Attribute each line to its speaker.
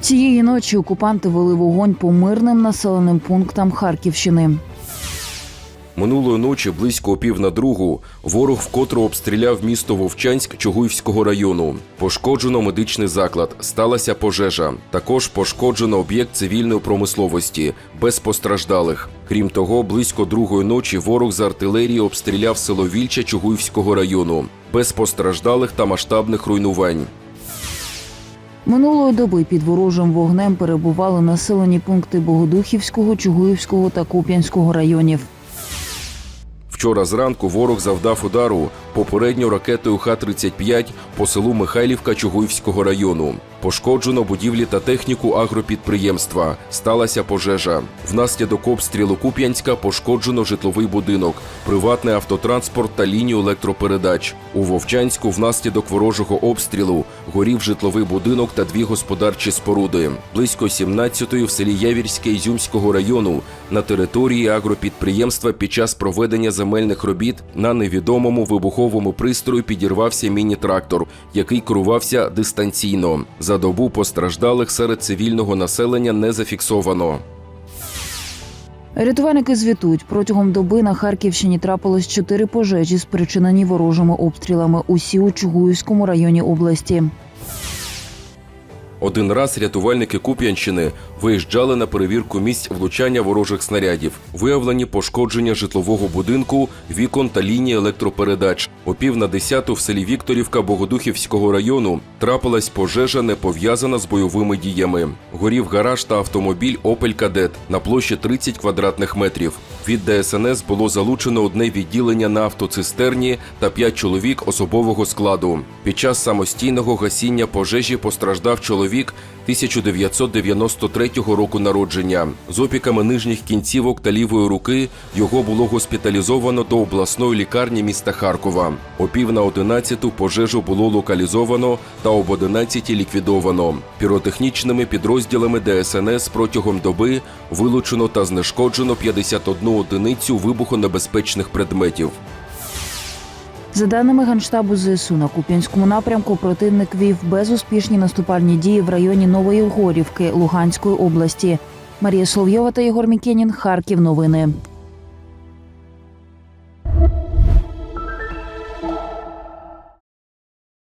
Speaker 1: Цієї ночі окупанти вели вогонь по мирним населеним пунктам Харківщини.
Speaker 2: Минулої ночі близько пів на другу ворог вкотре обстріляв місто Вовчанськ Чугуївського району. Пошкоджено медичний заклад, сталася пожежа. Також пошкоджено об'єкт цивільної промисловості, без постраждалих. Крім того, близько другої ночі ворог з артилерії обстріляв село Вільча Чугуївського району, без постраждалих та масштабних руйнувань.
Speaker 1: Минулої доби під ворожим вогнем перебували населені пункти Богодухівського, Чугуївського та Куп'янського районів.
Speaker 2: Вчора зранку ворог завдав удару попередньо ракетою Х-35 по селу Михайлівка Чугуївського району. Пошкоджено будівлі та техніку агропідприємства. Сталася пожежа. Внаслідок обстрілу Куп'янська пошкоджено житловий будинок, приватний автотранспорт та лінію електропередач. У Вовчанську внаслідок ворожого обстрілу горів житловий будинок та дві господарчі споруди. Близько 17-ї в селі Явірське Ізюмського району на території агропідприємства під час проведення земельних робіт на невідомому вибуховому пристрою підірвався міні-трактор, який керувався дистанційно. За добу постраждалих серед цивільного населення не зафіксовано.
Speaker 1: Рятувальники звітують, протягом доби на Харківщині трапилось чотири пожежі, спричинені ворожими обстрілами. Усі у Чугуївському районі області.
Speaker 2: Один раз рятувальники Куп'янщини виїжджали на перевірку місць влучання ворожих снарядів. Виявлені пошкодження житлового будинку, вікон та лінії електропередач. О пів на десяту в селі Вікторівка Богодухівського району трапилась пожежа, не пов'язана з бойовими діями. Горів гараж та автомобіль Опель Кадет на площі 30 квадратних метрів. Від ДСНС було залучено одне відділення на автоцистерні та п'ять чоловік особового складу. Під час самостійного гасіння пожежі постраждав чоловік 1993 року народження. З опіками нижніх кінцівок та лівої руки його було госпіталізовано до обласної лікарні міста Харкова. О пів на одинадцяту пожежу було локалізовано та об одинадцятій ліквідовано. Піротехнічними підрозділами ДСНС протягом доби вилучено та знешкоджено 51 одиницю вибухонебезпечних предметів.
Speaker 1: За даними Генштабу ЗСУ, на Куп'янському напрямку противник вів безуспішні наступальні дії в районі Нової Горівки Луганської області. Марія Соловйова та Єгор Мікенін. Харків. Новини.